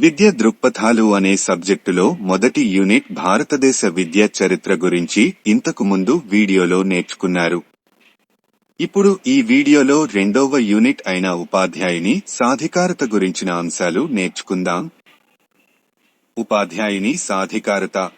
విద్య దృక్పథాలు అనే సబ్జెక్టులో మొదటి యూనిట్ భారతదేశ విద్య చరిత్ర గురించి ఇంతకు ముందు వీడియోలో నేర్చుకున్నారు. ఇప్పుడు ఈ వీడియోలో రెండవ యూనిట్ అయిన ఉపాధ్యాయుని సాధికారత గురించిన అంశాలు నేర్చుకుందాం. ఉపాధ్యాయుని సాధికారత.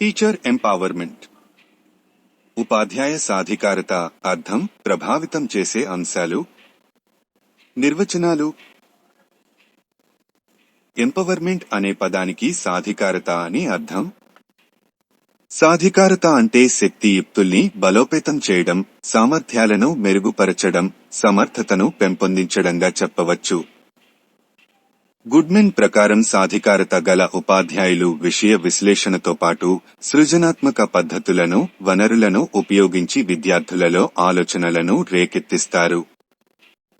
టీచర్ ఎంపవర్మెంట్ ఉపాధ్యాయ సాధికారత అర్థం ప్రభావితం చేసే అంశాలు. నిర్వచనాలు. ఎంపవర్మెంట్ అనే పదానికి సాధికారత అని అర్థం? సాధికారత అంటే శక్తియుక్తుల్ని బలోపేతం చేయడం సామర్థ్యాలను మెరుగుపరచడం సమర్థతను పెంపొందించడంగా చెప్పవచ్చు. గుడ్మెన్ ప్రకారం సాధికారత గల ఉపాధ్యాయులు విషయ విశ్లేషణతో పాటు సృజనాత్మక పద్ధతులను వనరులను ఉపయోగించి విద్యార్థులలో ఆలోచనలను రేకెత్తిస్తారు.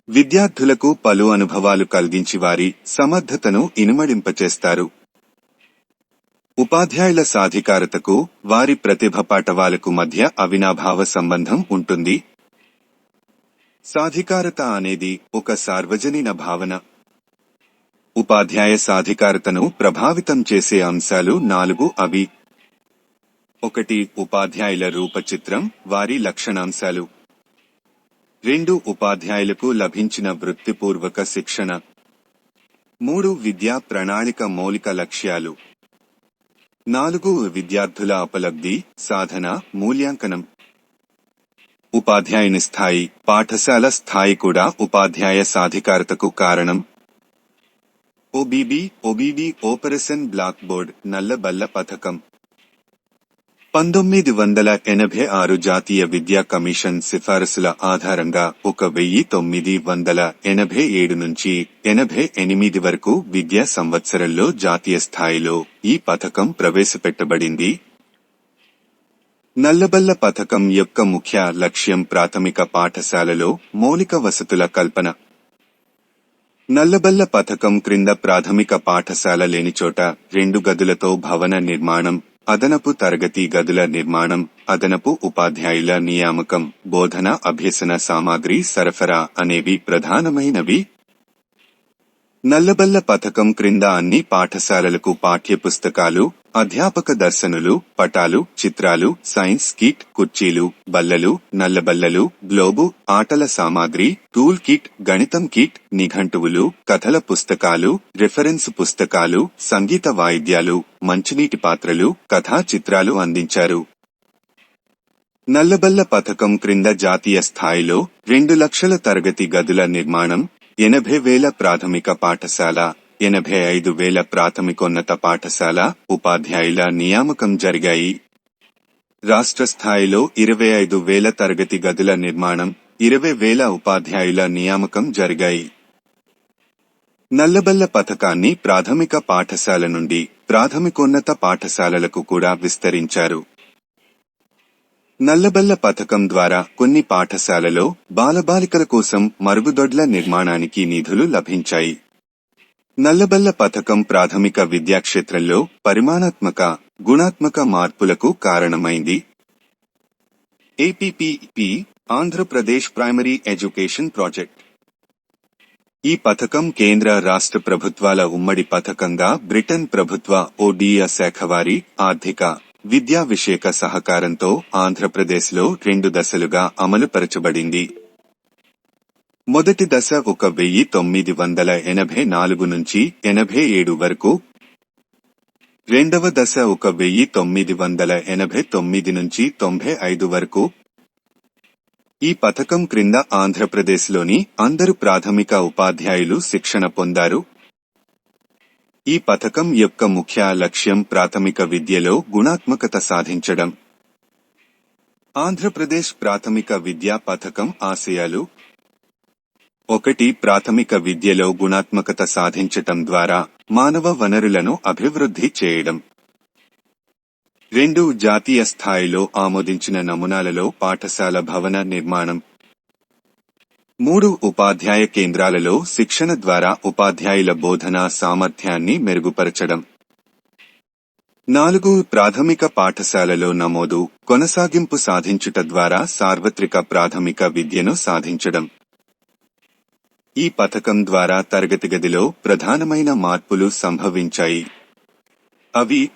విద్యార్థులకు పలు అనుభవాలు కలిగించి వారి సమర్థతను ఇనుమడింపచేస్తారు. ఉపాధ్యాయుల సాధికారతకు వారి ప్రతిభ పాఠవాలకు మధ్య అవినాభావ సంబంధం ఉంటుంది. సాధికారత అనేది ఒక సార్వజనీన భావన. ఉపాధ్యాయ సాధికారతను ప్రభావితం చేసే అంశాలు నాలుగు అవి. ఒకటి ఉపాధ్యాయుల రూపచిత్రం వారి లక్షణాంశాలు. రెండు ఉపాధ్యాయులకు లభించిన వృత్తిపూర్వక శిక్షణ. మూడు విద్యా ప్రణాళిక మౌలిక లక్ష్యాలు. నాలుగు విద్యార్థుల అపలబ్ధి సాధన మూల్యాంకనం. ఉపాధ్యాయుని స్థాయి పాఠశాల స్థాయి కూడా ఉపాధ్యాయ సాధికారతకు కారణం. OBB OBB operation black board నల్లబల్ల పథకం. పంతొమ్మిది వందల ఎనభై ఆరు జాతీయ విద్యా కమిషన్ సిఫారసుల ఆధారంగా ఒక వెయ్యి తొమ్మిది వందల ఎనభై ఏడు నుంచి ఎనభై ఎనిమిది వరకు విద్యా సంవత్సరంలో జాతీయ స్థాయిలో ఈ పథకం ప్రవేశపెట్టబడింది. నల్లబల్ల పథకం యొక్క ముఖ్య లక్ష్యం ప్రాథమిక పాఠశాలలో మౌలిక వసతుల కల్పన. నల్లబల్ల పథకం క్రింద ప్రాథమిక పాఠశాల లేని చోట రెండు గదులతో భవన నిర్మాణం అదనపు తరగతి గదుల నిర్మాణం అదనపు ఉపాధ్యాయుల నియామకం బోధన అభ్యసన సామాగ్రి సరఫరా అనేవి ప్రధానమైనవి. నల్లబల్ల పథకం క్రింద అన్ని పాఠశాలలకు పాఠ్యపుస్తకాలు అధ్యాపక దర్శనులు పటాలు చిత్రాలు సైన్స్ కిట్ కుర్చీలు బల్లలు నల్లబల్లలు గ్లోబు ఆటల సామాగ్రి టూల్ కిట్ గణితం కిట్ నిఘంటువులు కథల పుస్తకాలు రిఫరెన్స్ పుస్తకాలు సంగీత వాయిద్యాలు మంచినీటి పాత్రలు కథా చిత్రాలు అందించారు. నల్లబల్ల పథకం క్రింద జాతీయ స్థాయిలో రెండు లక్షల తరగతి గదుల నిర్మాణం ఎనభై వేల ప్రాథమిక పాఠశాల ఎనభై ఐదు వేల ప్రాథమికోన్నత పాఠశాల ఉపాధ్యాయుల నియామకం జరిగాయి. రాష్ట్ర స్థాయిలో ఇరవై ఐదు వేల తరగతి గదుల నిర్మాణం ఇరవై వేల ఉపాధ్యాయుల నియామకం జరిగాయి. నల్లబల్ల పథకాన్ని ప్రాథమిక పాఠశాల నుండి ప్రాథమికోన్నత పాఠశాలలకు కూడా విస్తరించారు. నల్లబల్ల పథకం ద్వారా కొన్ని పాఠశాలలో బాలబాలికల కోసం మరుగుదొడ్ల నిర్మాణానికి నిధులు లభించాయి. నల్లబల్ల పథకం ప్రాథమిక విద్యాక్షేత్రంలో పరిమాణాత్మక గుణాత్మక మార్పులకు కారణమైంది. APPP Andhra Pradesh primary education project. ఈ పథకం కేంద్ర రాష్ట్ర ప్రభుత్వాల ఉమ్మడి పథకంగా బ్రిటన్ ప్రభుత్వ ఓడియా శాఖ వారి ఆర్థిక విద్యా విషయక సహకారంతో ఆంధ్రప్రదేశ్లో రెండు దశలుగా అమలుపరచబడింది. మొదటి దశ ఒక వెయ్యి తొమ్మిది వందల ఎనభై నాలుగు నుంచి ఎనభై ఏడు వరకు. రెండవ దశ ఒక వెయ్యి తొమ్మిది వందల ఎనభై తొమ్మిది నుంచి తొంభై ఐదు వరకు. ఈ పథకం క్రింద ఆంధ్రప్రదేశ్లోని అందరు ప్రాథమిక ఉపాధ్యాయులు శిక్షణ పొందారు. ఈ పథకం యొక్క ముఖ్య లక్ష్యం ప్రాథమిక విద్యలో గుణాత్మకత సాధించడం. ఆంధ్రప్రదేశ్ ప్రాథమిక విద్యా పథకం ఆశయాలు ఒకటి ప్రాథమిక విద్యలో గుణాత్మకత సాధించటం ద్వారా మానవ వనరులను అభివృద్ధి చేయడం. రెండు జాతీయ స్థాయిలో ఆమోదించిన నమూనాలలో పాఠశాల భవన నిర్మాణం. మూడు ఉపాధ్యాయ కేంద్రాలలో శిక్షణ ద్వారా ఉపాధ్యాయుల బోధనా సామర్థ్యాన్ని మెరుగుపరచడం. నాలుగు ప్రాథమిక పాఠశాలలో నమోదు కొనసాగింపు సాధించుట ద్వారా సార్వత్రిక ప్రాథమిక విద్యను సాధించడం. ఈ పథకం ద్వారా తరగతి గదిలో ప్రధానమైన మార్పులు సంభవించాయి. అవి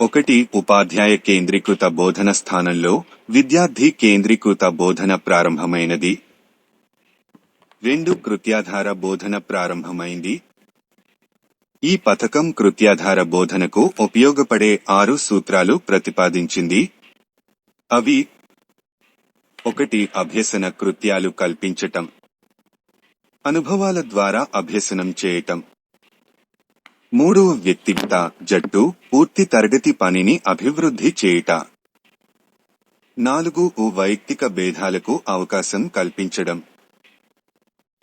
ఒకటి ఉపాధ్యాయ కేంద్రీకృత బోధన స్థానంలో విద్యార్థి కేంద్రీకృత బోధన ప్రారంభమైనది. రెండు కృత్యాధార బోధన ప్రారంభమైంది. ఈ పథకం కృత్యాధార బోధనకు ఉపయోగపడే ఆరు సూత్రాలు ప్రతిపాదించింది. అవి ఒకటి అభ్యసన కృత్యాలు కల్పించటం. అనుభవాల ద్వారా అభ్యసనం చేయటం. మూడవ వ్యక్తిగత జట్టు పూర్తి తరగతి పనిని అభివృద్ధి చేయుట. నాలుగు ఓ వైయక్తిక భేదాలకు అవకాశం కల్పించడం.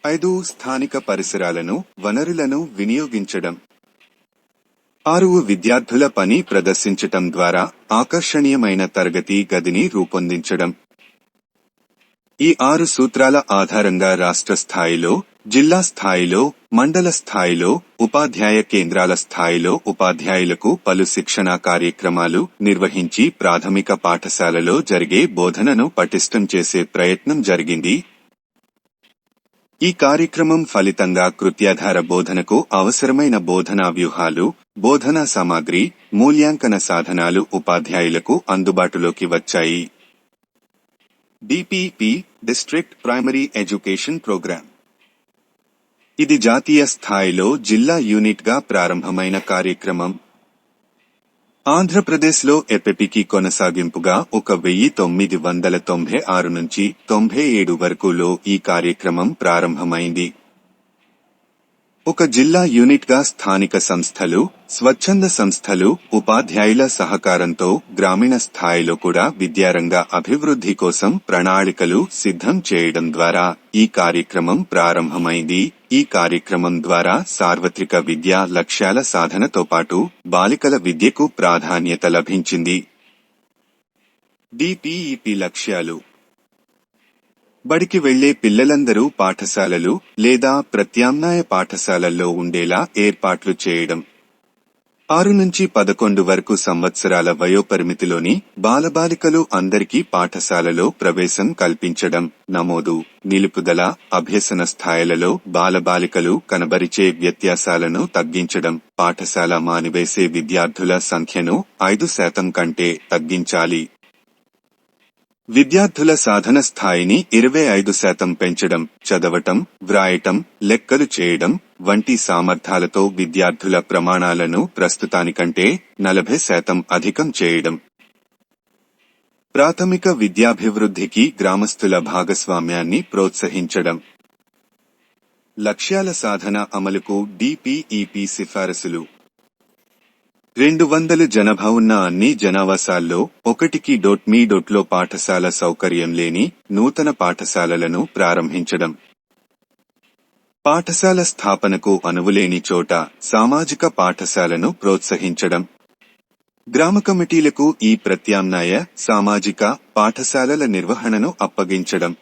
ఐదు స్థానిక పరిసరాలను వనరులను వినియోగించడం. ఆరు విద్యార్థుల పని ప్రదర్శించటం ద్వారా ఆకర్షణీయమైన తరగతి గదిని రూపొందించడం. ఈ ఆరు సూత్రాల ఆధారంగా రాష్ట్ర స్థాయిలో జిల్లా స్థాయిలో మండల స్థాయిలో ఉపాధ్యాయ కేంద్రాల స్థాయిలో ఉపాధ్యాయులకు పలు శిక్షణా కార్యక్రమాలు నిర్వహించి ప్రాథమిక పాఠశాలలో జరిగే బోధనను పటిష్టం చేసే ప్రయత్నం జరిగింది. ఈ కార్యక్రమం ఫలితంగా కృత్యాధార బోధనకు అవసరమైన బోధనా వ్యూహాలు బోధనా సామాగ్రి మూల్యాంకన సాధనాలు ఉపాధ్యాయులకు అందుబాటులోకి వచ్చాయి. DPP district primary education programme ఇది జాతీయ స్థాయిలో జిల్లా యూనిట్గా ప్రారంభమైన కార్యక్రమం. ఆంధ్రప్రదేశ్లో ఎపెపికి కొనసాగింపుగా ఒక వెయ్యి తొమ్మిది వందల తొంభై ఆరు నుంచి తొంభై ఏడు వరకులో ఈ కార్యక్రమం ప్రారంభమైంది. ఒక జిల్లా యూనిట్గా స్థానిక సంస్థలు స్వచ్ఛంద సంస్థలు ఉపాధ్యాయుల సహకారంతో గ్రామీణ స్థాయిలో కూడా విద్యారంగ అభివృద్ధి కోసం ప్రణాళికలు సిద్ధం చేయడం ద్వారా ఈ కార్యక్రమం ప్రారంభమైంది. ఈ కార్యక్రమం ద్వారా సార్వత్రిక విద్యా లక్ష్యాల సాధనతో పాటు బాలికల విద్యకు ప్రాధాన్యత లభించింది. డిపిఈపి లక్ష్యాలు బడికి వెళ్ళే పిల్లలందరూ పాఠశాలలు లేదా ప్రత్యామ్నాయ పాఠశాలల్లో ఉండేలా ఏర్పాట్లు చేయడం. ఆరు నుంచి పదకొండు వరకు సంవత్సరాల వయోపరిమితిలోని బాలబాలికలు అందరికీ పాఠశాలలో ప్రవేశం కల్పించడం. నమోదు. నిలుపుదల అభ్యసన స్థాయిలలో బాలబాలికలు కనబరిచే వ్యత్యాసాలను తగ్గించడం. పాఠశాల మానివేసే విద్యార్థుల సంఖ్యను ఐదు శాతం కంటే తగ్గించాలి. విద్యార్థుల సాధన స్థాయిని ఇరవై ఐదు శాతం పెంచడం చదవటం వ్రాయటం లెక్కలు చేయడం వంటి సామర్థ్యాలతో విద్యార్థుల ప్రమాణాలను ప్రస్తుతానికంటే నలభై శాతం అధికం చేయడం. ప్రాథమిక విద్యాభివృద్ధికి గ్రామస్తుల భాగస్వామ్యాన్ని ప్రోత్సహించడం. లక్ష్యాల సాధన అమలుకు డిపిఈపి సిఫారసులు. రెండు వందల జనాభా ఉన్న అన్ని జనావాసాల్లో ఒకటికి డొట్ మీ డొట్లో పాఠశాల సౌకర్యం లేని నూతన పాఠశాలలను ప్రారంభించడం. పాఠశాల స్థాపనకు అనువులేని చోట సామాజిక పాఠశాలను ప్రోత్సహించడం. గ్రామ కమిటీలకు ఈ ప్రత్యామ్నాయ సామాజిక పాఠశాలల నిర్వహణను అప్పగించడం.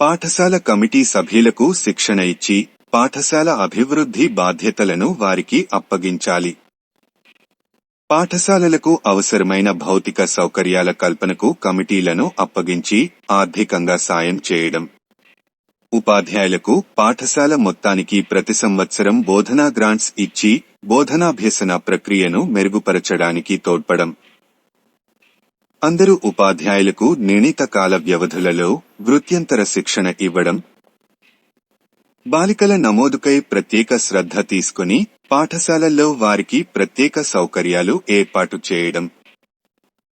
పాఠశాల కమిటీ సభ్యులకు శిక్షణ ఇచ్చి పాఠశాల అభివృద్ధి బాధ్యతలను వారికి అప్పగించాలి. పాఠశాలలకు అవసరమైన భౌతిక సౌకర్యాల కల్పనకు కమిటీలను అప్పగించి ఆర్థికంగా సాయం చేయడం. ఉపాధ్యాయులకు పాఠశాల మొత్తానికి ప్రతి సంవత్సరం బోధనా గ్రాంట్స్ ఇచ్చి బోధనాభ్యసన ప్రక్రియను మెరుగుపరచడానికి తోడ్పడం. అందరూ ఉపాధ్యాయులకు నిర్ణీత కాల వ్యవధులలో వృత్యంతర శిక్షణ ఇవ్వడం. బాలికల నమోదుకై ప్రత్యేక శ్రద్ధ తీసుకుని పాఠశాలల్లో వారికి ప్రత్యేక సౌకర్యాలు ఏర్పాటు చేయడం.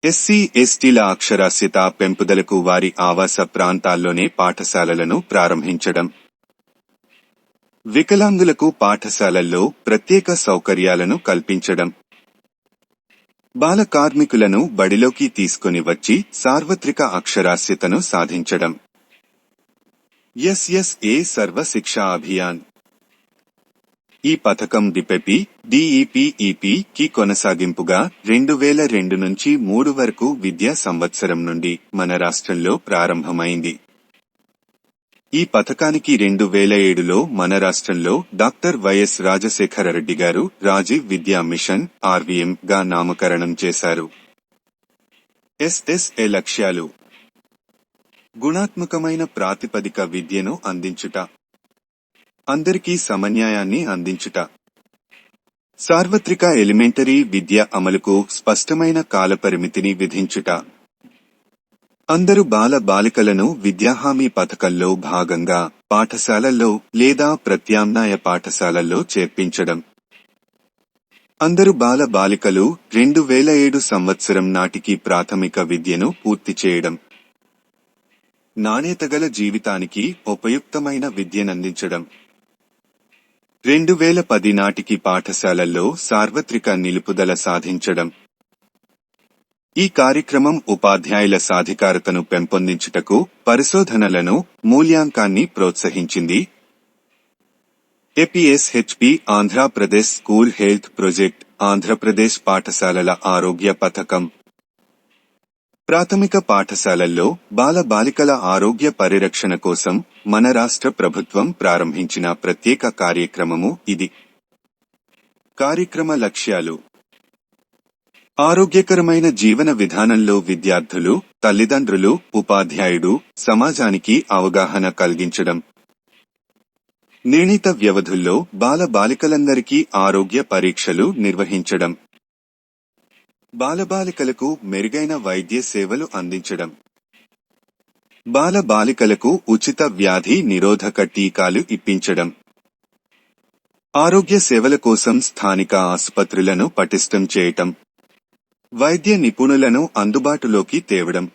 ఎస్సీ ఎస్టీల అక్షరాస్యత పెంపుదలకు వారి ఆవాస ప్రాంతాల్లోనే పాఠశాలలను ప్రారంభించడం. వికలాంగులకు పాఠశాలల్లో ప్రత్యేక సౌకర్యాలను కల్పించడం. బాల కార్మికులను బడిలోకి తీసుకుని వచ్చి సార్వత్రిక అక్షరాస్యతను సాధించడం. ఎస్ఎస్ఏ సర్వశిక్షా అభియాన్ ఈ పథకం డిపెపి డిఈపిఈపి కి కొనసాగింపుగా రెండు వేల రెండు నుంచి మూడు వరకు విద్యా సంవత్సరం నుండి మన రాష్ట్రంలో ప్రారంభమైంది. ఈ పథకానికి రెండు వేల ఏడులో మన రాష్ట్రంలో డాక్టర్ వైఎస్ రాజశేఖర రెడ్డి గారు రాజీవ్ విద్యా మిషన్ ఆర్వీఎం గా నామకరణం చేశారు. ఎస్ఎస్ఏ లక్ష్యాలు. గుణాత్మకమైన ప్రాతిపదిక విద్యను అందించుట. అందరికీ సమన్యాయాన్ని అందించుట. సార్వత్రిక ఎలిమెంటరీ విద్య అమలుకు స్పష్టమైన కాలపరిమితిని విధించుట. అందరు బాల బాలికలను విద్యాహామీ పథకంలో భాగంగా పాఠశాలల్లో లేదా ప్రత్యామ్నాయ పాఠశాలల్లో చేర్పించడం. అందరు బాల బాలికలు రెండు వేల ఏడు సంవత్సరం నాటికి ప్రాథమిక విద్యను పూర్తి చేయడం. నాణ్యతగల జీవితానికి ఉపయుక్తమైన విద్యనందించడం. రెండు వేల పది నాటికి పాఠశాలల్లో సార్వత్రిక నిలుపుదల సాధించడం. ఈ కార్యక్రమం ఉపాధ్యాయుల సాధికారతను పెంపొందించుటకు పరిశోధనలను మూల్యాంకాన్ని ప్రోత్సహించింది. APSHP Andhra Pradesh school health project Andhra Pradesh పాఠశాలల ఆరోగ్య పథకం. ప్రాథమిక పాఠశాలల్లో బాల బాలికల ఆరోగ్య పరిరక్షణ కోసం మన రాష్ట్ర ప్రభుత్వం ప్రారంభించిన ప్రత్యేక కార్యక్రమము ఇది. కార్యక్రమ లక్ష్యాలు. ఆరోగ్యకరమైన జీవన విధానంలో విద్యార్థులు తల్లిదండ్రులు ఉపాధ్యాయుడు సమాజానికి అవగాహన కలిగించడం. నిర్ణీత వ్యవధుల్లో బాల బాలికలందరికీ ఆరోగ్య పరీక్షలు నిర్వహించడం. బాలబాలికలకు మెరుగైన వైద్య సేవలు అందించడం. బాల బాలికలకు ఉచిత వ్యాధి నిరోధక టీకాలు ఇప్పించడం. ఆరోగ్య సేవల కోసం స్థానిక ఆసుపత్రులను పటిష్టం చేయటం. వైద్య నిపుణులను అందుబాటులోకి తేవడం.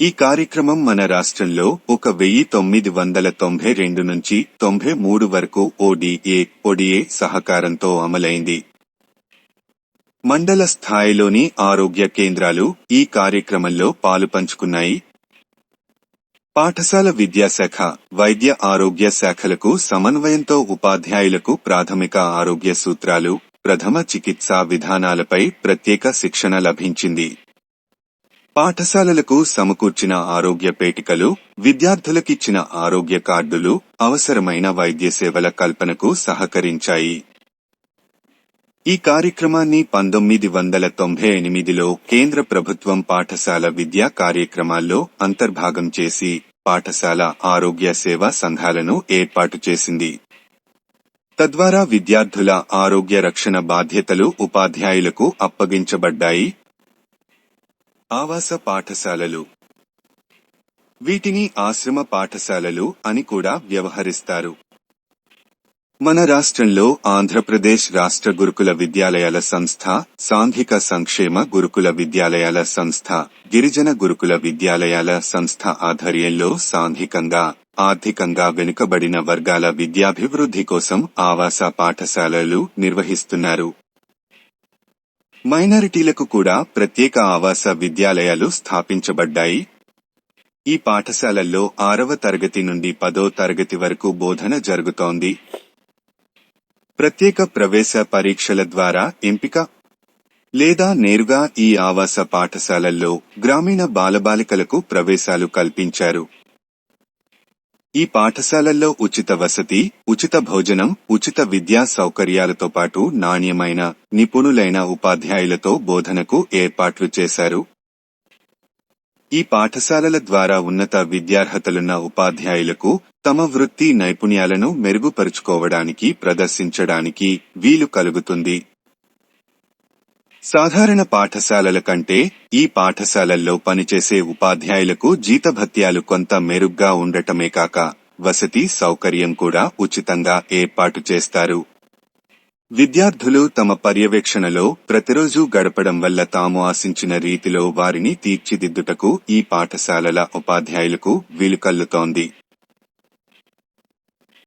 ఈ కార్యక్రమం మన రాష్ట్రంలో ఒక వెయ్యి తొమ్మిది వందల తొంభై రెండు నుంచి తొంభై మూడు వరకు ఓడిఏ ఒడిఏ సహకారంతో అమలైంది. మండల స్థాయిలోని ఆరోగ్య కేంద్రాలు ఈ కార్యక్రమంలో పాలుపంచుకున్నాయి పాఠశాల విద్యాశాఖ వైద్య ఆరోగ్య శాఖలకు సమన్వయంతో ఉపాధ్యాయులకు ప్రాథమిక ఆరోగ్య సూత్రాలు ప్రథమ చికిత్సా విధానాలపై ప్రత్యేక శిక్షణ లభించింది. పాఠశాలలకు సమకూర్చిన ఆరోగ్య పేటికలు విద్యార్థులకిచ్చిన ఆరోగ్య కార్డులు అవసరమైన వైద్య సేవల కల్పనకు సహకరించాయి. ఈ కార్యక్రమాన్ని పంతొమ్మిది వందల తొంభై ఎనిమిదిలో కేంద్ర ప్రభుత్వం పాఠశాల విద్యా కార్యక్రమాల్లో అంతర్భాగం చేసి పాఠశాల ఆరోగ్య సేవా సంఘాలను ఏర్పాటు చేసింది. తద్వారా విద్యార్థుల ఆరోగ్య రక్షణ బాధ్యతలు ఉపాధ్యాయులకు అప్పగించబడ్డాయి. ఆవాస పాఠశాలలు. వీటిని ఆశ్రమ పాఠశాలలు అని కూడా వ్యవహరిస్తారు. మన రాష్ట్రంలో ఆంధ్రప్రదేశ్ రాష్ట్ర గురుకుల విద్యాలయాల సంస్థ సాంఘిక సంక్షేమ గురుకుల విద్యాలయాల సంస్థ గిరిజన గురుకుల విద్యాలయాల సంస్థ ఆధ్వర్యంలో సాంఘికంగా ఆర్థికంగా వెనుకబడిన వర్గాల విద్యాభివృద్ధి కోసం ఆవాస పాఠశాలలు నిర్వహిస్తున్నారు. మైనారిటీలకు కూడా ప్రత్యేక ఆవాస విద్యాలయాలు స్థాపించబడ్డాయి. ఈ పాఠశాలల్లో ఆరవ తరగతి నుండి పదో తరగతి వరకు బోధన జరుగుతోంది. ప్రత్యేక ప్రవేశ పరీక్షల ద్వారా ఎంపిక లేదా నేరుగా ఈ ఆవాస పాఠశాలల్లో గ్రామీణ బాలబాలికలకు ప్రవేశాలు కల్పించారు. ఈ పాఠశాలల్లో ఉచిత వసతి ఉచిత భోజనం ఉచిత విద్యా సౌకర్యాలతో పాటు నాణ్యమైన నిపుణులైన ఉపాధ్యాయులతో బోధనకు ఏర్పాట్లు చేశారు. ఈ పాఠశాలల ద్వారా ఉన్నత విద్యార్హతలున్న ఉపాధ్యాయులకు తమ వృత్తి నైపుణ్యాలను మెరుగుపరుచుకోవడానికి ప్రదర్శించడానికి వీలు కలుగుతుంది. సాధారణ పాఠశాలల కంటే ఈ పాఠశాలల్లో పనిచేసే ఉపాధ్యాయులకు జీతభత్యాలు కొంత మెరుగ్గా ఉండటమే కాక వసతి సౌకర్యం కూడా ఉచితంగా ఏర్పాటు చేస్తారు. విద్యార్థులు తమ పర్యవేక్షణలో ప్రతిరోజు గడపడం వల్ల తాము ఆశించిన రీతిలో వారిని తీర్చిదిద్దుటకు ఈ పాఠశాలల ఉపాధ్యాయులకు వీలుకల్లుతోంది.